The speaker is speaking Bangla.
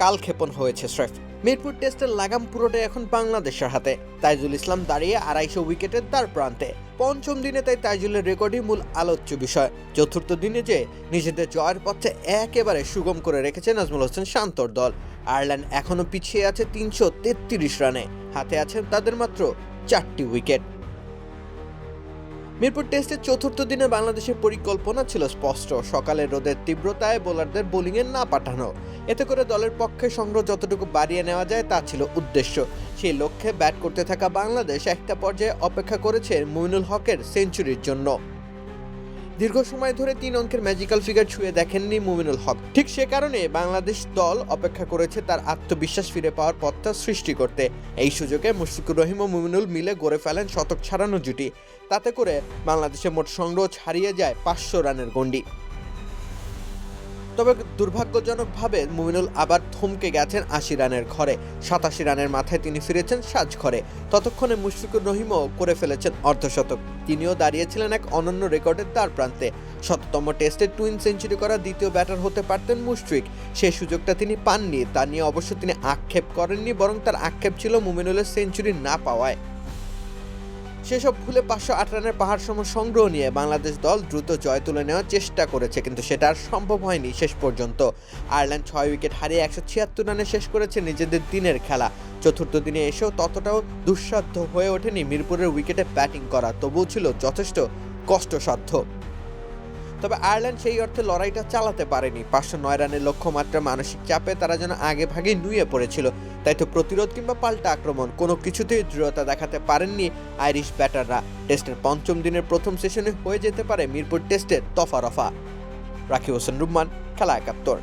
কালক্ষেপণ হয়েছে, স্রেফ। মিরপুর টেস্টের লাগাম পুরোটাই এখন বাংলাদেশের হাতে। তাইজুল ইসলাম দাঁড়িয়ে আড়াইশো উইকেটের দ্বার প্রান্তে। পঞ্চম দিনে তাই তাইজুলের রেকর্ডই মূল আলোচ্য বিষয়। চতুর্থ দিনে যে নিজেদের জয়ের পথে একেবারে সুগম করে রেখেছে নাজমুল হোসেন শান্তর দল। আয়ারল্যান্ড এখনও পিছিয়ে আছে তিনশো তেত্রিশ রানে। হাতে আছেন তাদের মাত্র চারটি উইকেট। মিরপুর টেস্টের চতুর্থ দিনে বাংলাদেশের পরিকল্পনা ছিল স্পষ্ট। সকালে রোদের তীব্রতায় বোলারদের বোলিংয়ে না পাঠানো। এতে করে দলের পক্ষে সংগ্রহ যতটুকু বাড়িয়ে নেওয়া যায় তা ছিল উদ্দেশ্য। সেই লক্ষ্যে ব্যাট করতে থাকা বাংলাদেশ একটা পর্যায়ে অপেক্ষা করেছে মুমিনুল হকের সেঞ্চুরির জন্য। দীর্ঘ সময় ধরে তিন অঙ্কের ম্যাজিক্যাল ফিগার ছুঁয়ে দেখেননি মুমিনুল হক। ঠিক সে কারণে বাংলাদেশ দল অপেক্ষা করেছে তার আত্মবিশ্বাস ফিরে পাওয়ার পথটা সৃষ্টি করতে। এই সুযোগে মুশফিকুর রহিম ও মুমিনুল মিলে গড়ে ফেলেন শতক ছাড়ানো জুটি। তাতে করে বাংলাদেশের মোট সংগ্রহ ছাড়িয়ে যায় পাঁচশো রানের গণ্ডি। তবে দুর্ভাগ্যজনকভাবে মুমিনুল আবার থমকে গেছেন আশি রানের ঘরে। সাতাশি রানের মাথায় তিনি ফিরেছেন সাজঘরে। ততক্ষণে মুশফিকুর রহিমও করে ফেলেছেন অর্ধশতক। তিনিও দাঁড়িয়েছিলেন এক অনন্য রেকর্ডের তার প্রান্তে। শততম টেস্টে টুইন সেঞ্চুরি করা দ্বিতীয় ব্যাটার হতে পারতেন মুশফিক। সেই সুযোগটা তিনি পাননি। তা নিয়ে অবশ্য তিনি আক্ষেপ করেননি, বরং তার আক্ষেপ ছিল মুমিনুলের সেঞ্চুরি না পাওয়ায়। সেসব ভুলে পাঁচশো আট রানের পাহাড় সম সংগ্রহ নিয়ে বাংলাদেশ দল দ্রুত জয় তুলে নেওয়ার চেষ্টা করেছে, কিন্তু সেটা আর সম্ভব হয়নি শেষ পর্যন্ত। আয়ারল্যান্ড ছয় উইকেট হারিয়ে একশো ছিয়াত্তর রানে শেষ করেছে নিজেদের দিনের খেলা। চতুর্থ দিনে এসেও ততটাও দুঃসাধ্য হয়ে ওঠেনি মিরপুরের উইকেটে ব্যাটিং করা, তবুও ছিল যথেষ্ট কষ্টসাধ্য। তবে আয়ারল্যান্ড সেই অর্থে লড়াইটা চালাতে পারেনি। পাঁচশো নয় রানের লক্ষ্যমাত্রা মানসিক চাপে তারা যেন আগে ভাগে নুয়ে পড়েছিল। তাই তো প্রতিরোধ কিংবা পাল্টা আক্রমণ কোনো কিছুতেই দৃঢ়তা দেখাতে পারেননি আইরিশ ব্যাটাররা। টেস্টের পঞ্চম দিনের প্রথম সেশনে হয়ে যেতে পারে মিরপুর টেস্টের তফা রফা রাকিব হোসেন রুম্মান, খেলা একাত্তর।